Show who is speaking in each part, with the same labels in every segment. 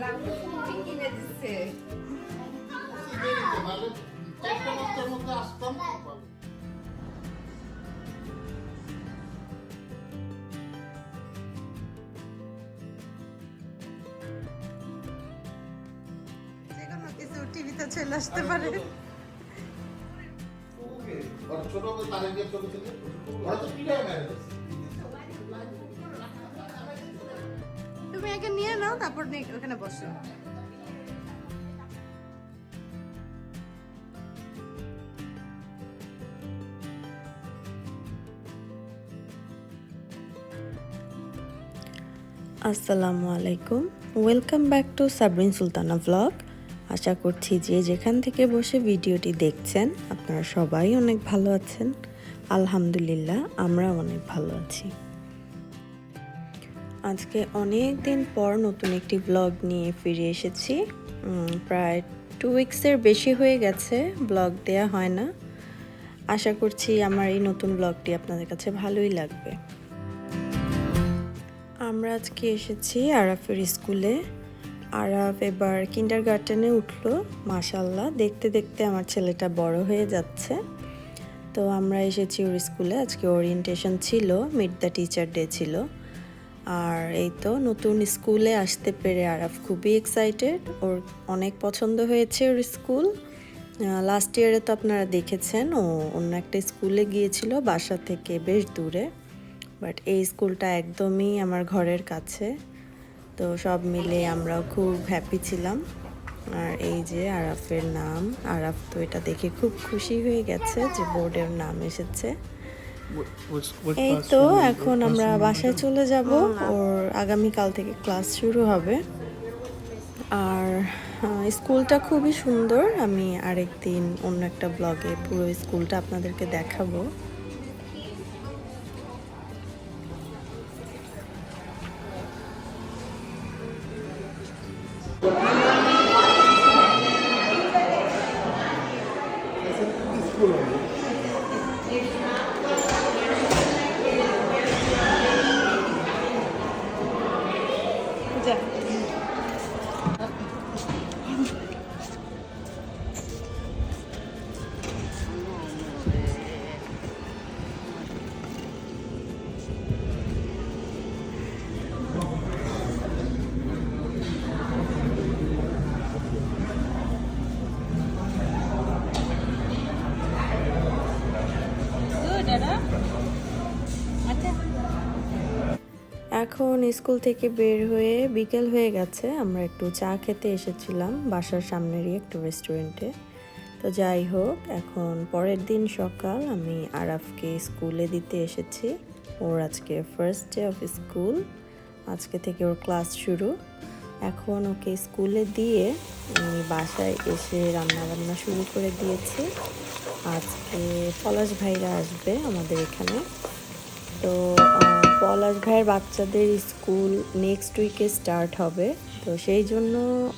Speaker 1: দিছে
Speaker 2: নাহলে চারটা
Speaker 1: কোনো টিভিতে চলে আসতে পারে
Speaker 2: ছোট তারেকের ছোট থেকে ওরা তো পিটায় মেরে
Speaker 1: তুমি আগে নিয়ে নাও, তারপর ওখানে বসো।
Speaker 3: আসসালামু আলাইকুম। Welcome back to Sabrin Sultana vlog আশা করছি যে যেখান থেকে বসে ভিডিওটি দেখছেন, আপনারা সবাই অনেক ভালো আছেন। আলহামদুলিল্লাহ আমরা অনেক ভালো আছি। আজকে অনেক দিন পর নতুন একটি ব্লগ নিয়ে ফিরে এসেছি। প্রায় টু উইক্সের বেশি হয়ে গেছে ব্লগ দেয়া হয় না। আশা করছি আমার এই নতুন ব্লগটি আপনাদের কাছে ভালোই লাগবে। আমরা আজকে এসেছি আরাফের স্কুলে আরাফ এবার কিন্ডার গার্ডেনে উঠল মাশাল্লাহ দেখতে দেখতে আমার ছেলেটা বড় হয়ে যাচ্ছে। তো আমরা এসেছি ওর স্কুলে আজকে ওরিয়েন্টেশন ছিল মিড দ্য টিচার ডে ছিল। আর এই তো নতুন স্কুলে আসতে পেরে আরাফ খুবই এক্সাইটেড ওর অনেক পছন্দ হয়েছে ওর স্কুল। লাস্ট ইয়ারে তো আপনারা দেখেছেন, ও অন্য একটা স্কুলে গিয়েছিল বাসা থেকে বেশ দূরে। বাট এই স্কুলটা একদমই আমার ঘরের কাছে। তো সব মিলে আমরাও খুব হ্যাপি ছিলাম। আর এই যে আরাফের নাম, আরাফ তো এটা দেখে খুব খুশি হয়ে গেছে যে বোর্ডের নাম এসেছে। এই তো এখন আমরা বাসায় চলে যাব। ওর আগামীকাল থেকে ক্লাস শুরু হবে। আর স্কুলটা খুবই সুন্দর। আমি আরেকদিন অন্য একটা ব্লগে পুরো স্কুলটা আপনাদেরকে দেখাবো। স্কুল থেকে বের হয়ে বিকেল হয়ে গেছে। আমরা একটু চা খেতে এসেছিলাম বাসার সামনেরই একটু রেস্টুরেন্টে তো যাই হোক, এখন পরের দিন সকাল আমি আরাফকে স্কুলে দিতে এসেছি। ওর আজকে ফার্স্ট ডে অফ স্কুল আজকে থেকে ওর ক্লাস শুরু। এখন ওকে স্কুলে দিয়ে আমি বাসায় এসে রান্না বান্না শুরু করে দিয়েছি। আজকে পলাশ ভাইরা আসবে আমাদের এখানে। তো পলাশ ভাইয়ের বাচ্চাদের স্কুল নেক্সট উইকে স্টার্ট হবে। তো সেই জন্য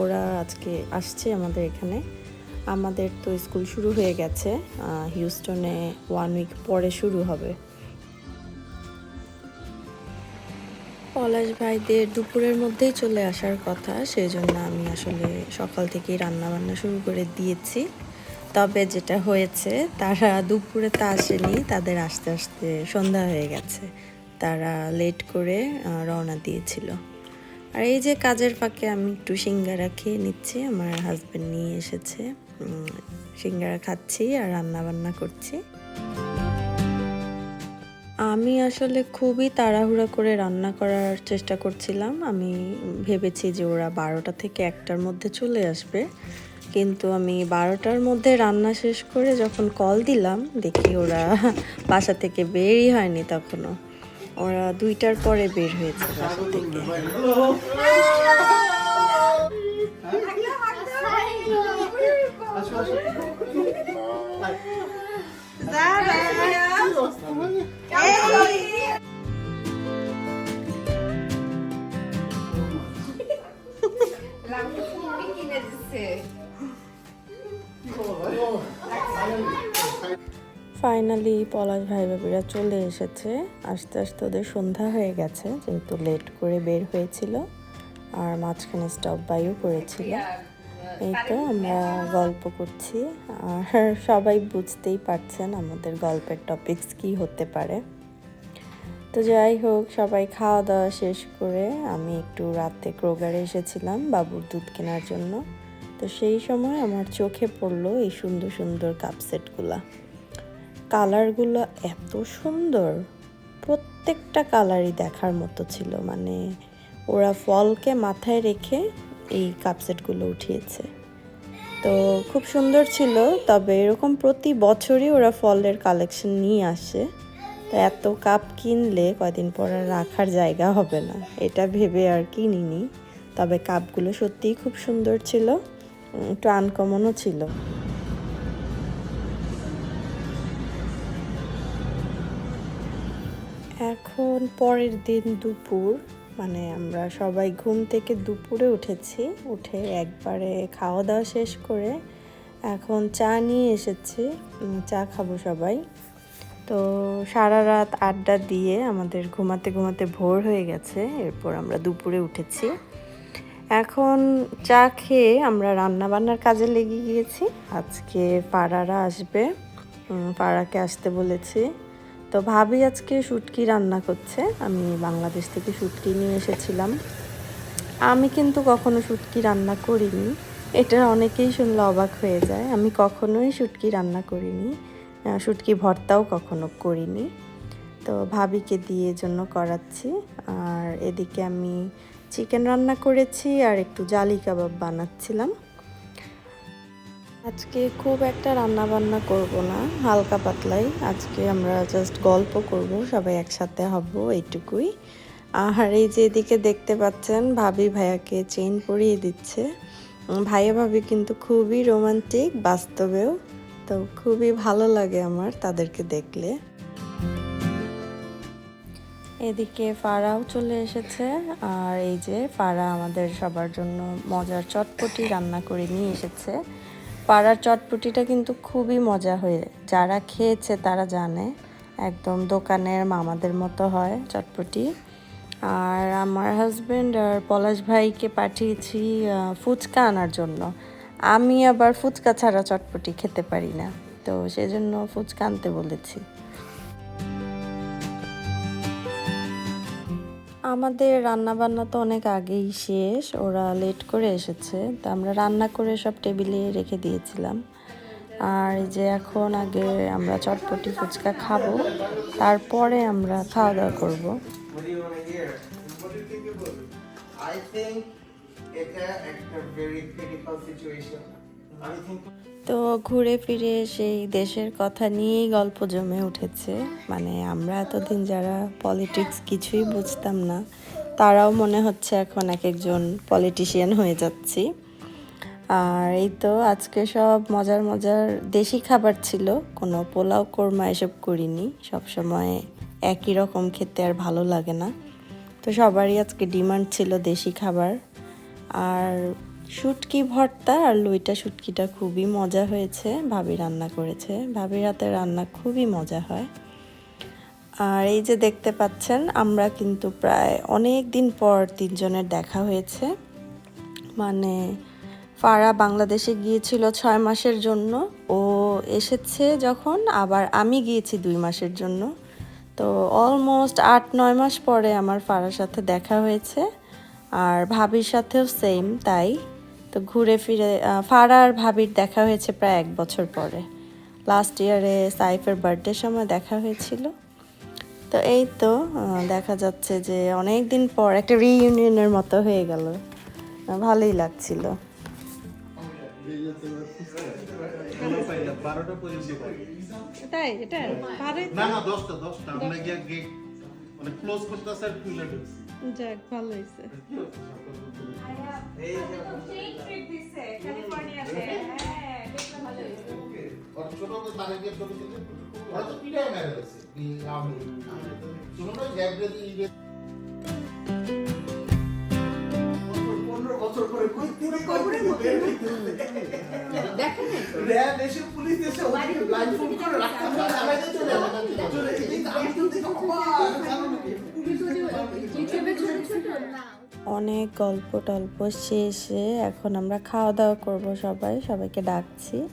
Speaker 3: ওরা আজকে আসছে আমাদের এখানে। আমাদের তো স্কুল শুরু হয়ে গেছে হিউস্টনে ওয়ান উইক পরে শুরু হবে। পলাশ ভাইদের দুপুরের মধ্যেই চলে আসার কথা, সেই জন্য আমি আসলে সকাল থেকেই রান্না বান্না শুরু করে দিয়েছি। তবে যেটা হয়েছে, তারা দুপুরে তা আসেনি, তাদের আস্তে আস্তে সন্ধ্যা হয়ে গেছে। তারা লেট করে রওনা দিয়েছিল। আর এই যে কাজের ফাঁকে আমি একটু সিঙ্গারা খেয়ে নিচ্ছি, আমার হাজব্যান্ড নিয়ে এসেছে। সিঙ্গারা খাচ্ছি আর রান্না বান্না করছি। আমি আসলে খুবই তাড়াহুড়া করে রান্না করার চেষ্টা করছিলাম। আমি ভেবেছি যে ওরা বারোটা থেকে একটার মধ্যে চলে আসবে। কিন্তু আমি বারোটার মধ্যে রান্না শেষ করে যখন কল দিলাম, দেখি ওরা বাসা থেকে বেরই হয়নি তখনও। ওরা দুইটার পরে বের হয়েছে বাসা থেকে। ফাইনালি পলাশ ভাই ভাবিরা চলে এসেছে। আস্তে আস্তে ওদের সন্ধ্যা হয়ে গেছে, যেহেতু লেট করে বের হয়েছিল, আর মাঝখানে স্টপ বাইও করেছিল। এই তো আমরা গল্প করছি। আর সবাই বুঝতেই পারছেন আমাদের গল্পের টপিকস কি হতে পারে। তো যাই হোক, সবাই খাওয়া দাওয়া শেষ করে আমি একটু রাতে ক্রোগারে এসেছিলাম বাবুর দুধ কেনার জন্য। তো সেই সময় আমার চোখে পড়ল এই সুন্দর সুন্দর কাপ সেটগুলা কালারগুলো এত সুন্দর। প্রত্যেকটা কালারই দেখার মতো ছিল। মানে ওরা ফলকে মাথায় রেখে এই কাপসেটগুলো উঠিয়েছে। তো খুব সুন্দর ছিল, তবে এরকম প্রতি বছরই ওরা ফলের কালেকশন নিয়ে আসে। তো এত কাপ কিনলে কয়দিন পর আর রাখার জায়গা হবে না। এটা ভেবে আর কিনিনি। তবে কাপগুলো সত্যিই খুব সুন্দর ছিল। একটু আনকমনও ছিল। এখন পরের দিন দুপুর মানে আমরা সবাই ঘুম থেকে দুপুরে উঠেছি, উঠে একবারে খাওয়া দাওয়া শেষ করে এখন চা নিয়ে এসেছি চা খাব সবাই। তো সারা রাত আড্ডা দিয়ে আমাদের ঘুমাতে ঘুমাতে ভোর হয়ে গেছে, এরপর আমরা দুপুরে উঠেছি। এখন চা খেয়ে আমরা রান্না বান্নার কাজে লেগে গিয়েছি। আজকে পাড়ারা আসবে পাড়াকে আসতে বলেছি। তো ভাবি আজকে শুটকি রান্না করছে। আমি বাংলাদেশ থেকে শুটকি নিয়ে এসেছিলাম। আমি কিন্তু কখনো শুটকি রান্না করিনি। এটা অনেকেই শুনলে অবাক হয়ে যায়। আমি কখনোই শুটকি রান্না করিনি। শুটকি ভর্তাও কখনো করিনি। তো ভাবিকে দিয়ে জন্য করাচ্ছি। আর এদিকে আমি চিকেন রান্না করেছি আর একটু জালি কাবাব বানাচ্ছিলাম। আজকে খুব একটা রান্না বান্না করব না, হালকা পাতলাই। আজকে আমরা জাস্ট গল্প করব, সবাই একসাথে হব এইটুকুই। আর এই যে এদিকে দেখতে পাচ্ছেন, ভাবি ভাইয়াকে চেইন পরিয়ে দিচ্ছে। ভাইয়া ভাবি কিন্তু খুবই রোমান্টিক বাস্তবেও। তো খুবই ভালো লাগে আমার তাদেরকে দেখলে। এদিকে ফারাও চলে এসেছে, আর এই যে ফারা আমাদের সবার জন্য মজার চটপটি রান্না করে নিয়ে এসেছে। পাড়ার চটপটিটা কিন্তু খুবই মজা হয়ে যারা খেয়েছে তারা জানে, একদম দোকানের মামাদের মতো হয় চটপটি। আর আমার হাজব্যান্ড আর পলাশ ভাইকে পাঠিয়েছি ফুচকা আনার জন্য। আমি আবার ফুচকা ছাড়া চটপটি খেতে পারি না। তো সেজন্য ফুচকা আনতে বলেছি। আমাদের রান্না বান্না তো অনেক আগেই শেষ, ওরা লেট করে এসেছে, তো আমরা রান্না করে সব টেবিলে রেখে দিয়েছিলাম আর যে এখন আগে আমরা চটপটি ফুচকা খাব, তারপরে আমরা খাওয়া দাওয়া করব
Speaker 4: think? I think এটা একটা very critical situation.
Speaker 3: তো ঘুরে ফিরে সেই দেশের কথা নিয়েই গল্প জমে উঠেছে। মানে আমরা এতদিন যারা পলিটিক্স কিছুই বুঝতাম না, তারাও মনে হচ্ছে এখন এক একজন পলিটিশিয়ান হয়ে যাচ্ছি। আর এই তো আজকে সব মজার মজার দেশি খাবার ছিল, কোনো পোলাও কোরমা এসব করিনি, সব সময় একই রকম খেতে আর ভালো লাগে না। তো সবারই আজকে ডিমান্ড ছিল দেশি খাবার। আর শুটকি ভর্তা আর লইটা শুটকিটা খুবই মজা হয়েছে। ভাবি রান্না করেছে। ভাবি রাতে রান্না খুবই মজা হয়। আর এই যে দেখতে পাচ্ছেন, আমরা কিন্তু প্রায় অনেক দিন পর তিনজনের দেখা হয়েছে। মানে ফারা বাংলাদেশে গিয়েছিল ছয় মাসের জন্য। ও এসেছে যখন, আবার আমি গিয়েছি দুই মাসের জন্য। তো অলমোস্ট আট, নয় মাস পরে আমার ফারার সাথে দেখা হয়েছে। আর ভাবির সাথেও সেম তাই তো ঘুরে ফিরে আহ, ফারা আর ভাবির দেখা হয়েছে প্রায় এক বছর পরে। লাস্ট ইয়ারে সাইফের বার্থডে সময় দেখা হয়েছিল। তো এই তো দেখা যাচ্ছে যে অনেক দিন পর একটা রিইউনিয়নের মতো হয়ে গেল। ভালোই লাগছিল।
Speaker 1: তাই এটা
Speaker 2: না না দশটা দশটা। আমরা গিয়ে গেট মানে ক্লোজ করতে দিচ্ছি
Speaker 1: যাক ভালো হয়েছে।
Speaker 4: এই যে
Speaker 2: ওর ছোট তো তারে দিয়ে ছবি তুলে ওরা তো পিড়ায় মেরে গেছে আমি শুনো না ল্যাবরে দিয়ে
Speaker 4: পনেরো বছর পরে কই থেকে কই থেকে বের হইতেছে?
Speaker 1: দেখেন
Speaker 4: র্যাব এসে পুলিশ এসে করে রাখতে চলে যাবে চলে এই আমি তো
Speaker 3: অনেক গল্প টল্প শেষে এখন আমরা খাওয়া দাওয়া করব সবাই, সবাইকে ডাকছি।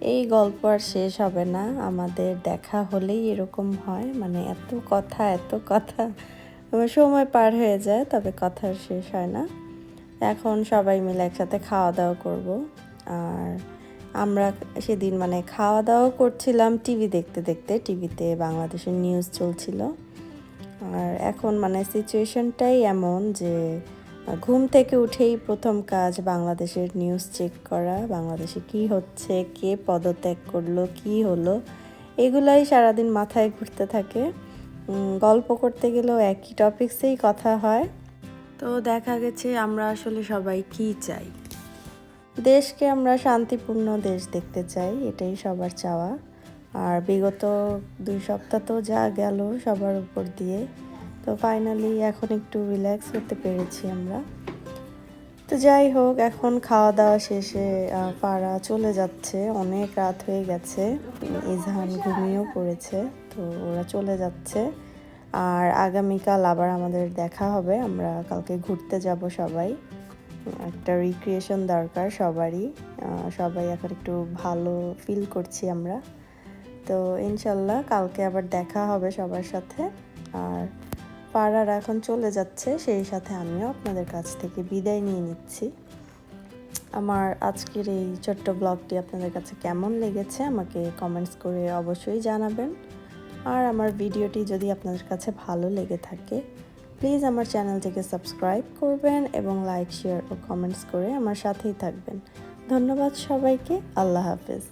Speaker 3: এই গল্প আর শেষ হবে না, আমাদের দেখা হলেই এরকম হয়। মানে এত কথা এত কথা সময় পার হয়ে যায়, তবে কথা শেষ হয় না। এখন সবাই মিলে একসাথে খাওয়া দাওয়া করব। আর আমরা সেদিন মানে খাওয়া দাওয়া করছিলাম টিভি দেখতে দেখতে, টিভিতে বাংলাদেশের নিউজ চলছিল। আর এখন মানে সিচুয়েশনটাই এমন যে ঘুম থেকে উঠেই প্রথম কাজ বাংলাদেশের নিউজ চেক করা, বাংলাদেশে কি হচ্ছে, কে পদত্যাগ করল, কি হলো, এগুলাই সারাদিন মাথায় ঘুরতে থাকে। গল্প করতে গেলেও একই টপিক্সেই কথা হয়। তো দেখা গেছে আমরা আসলে সবাই কি চাই। দেশকে আমরা শান্তিপূর্ণ দেশ দেখতে চাই, এটাই সবার চাওয়া। আর বিগত দুই সপ্তাহ তো যা গেল সবার উপর দিয়ে, তো ফাইনালি এখন একটু রিল্যাক্স করতে পেরেছি আমরা। তো যাই হোক, এখন খাওয়া দাওয়া শেষে পাড়া চলে যাচ্ছে। অনেক রাত হয়ে গেছে, ইজহান ঘুমিয়েও পড়েছে, তো ওরা চলে যাচ্ছে। আর আগামীকাল আবার আমাদের দেখা হবে, আমরা কালকে ঘুরতে যাব সবাই। একটা রিক্রিয়েশন দরকার সবারই সবাই এখন একটু ভালো ফিল করছি আমরা। তো ইনশাল্লাহ কালকে আবার দেখা হবে সবার সাথে। আর পাড়ার এখন চলে যাচ্ছে, সেই সাথে আমিও আপনাদের কাছ থেকে বিদায় নিয়ে নিচ্ছি। আমার আজকের এই ছোট্ট ব্লগটি আপনাদের কাছে কেমন লেগেছে আমাকে কমেন্টস করে অবশ্যই জানাবেন। আর আমার ভিডিওটি যদি আপনাদের কাছে ভালো লেগে থাকে প্লিজ আমার চ্যানেলটিকে সাবস্ক্রাইব করবেন এবং লাইক শেয়ার ও কমেন্টস করে আমার সাথেই থাকবেন। ধন্যবাদ সবাইকে, আল্লাহ হাফেজ।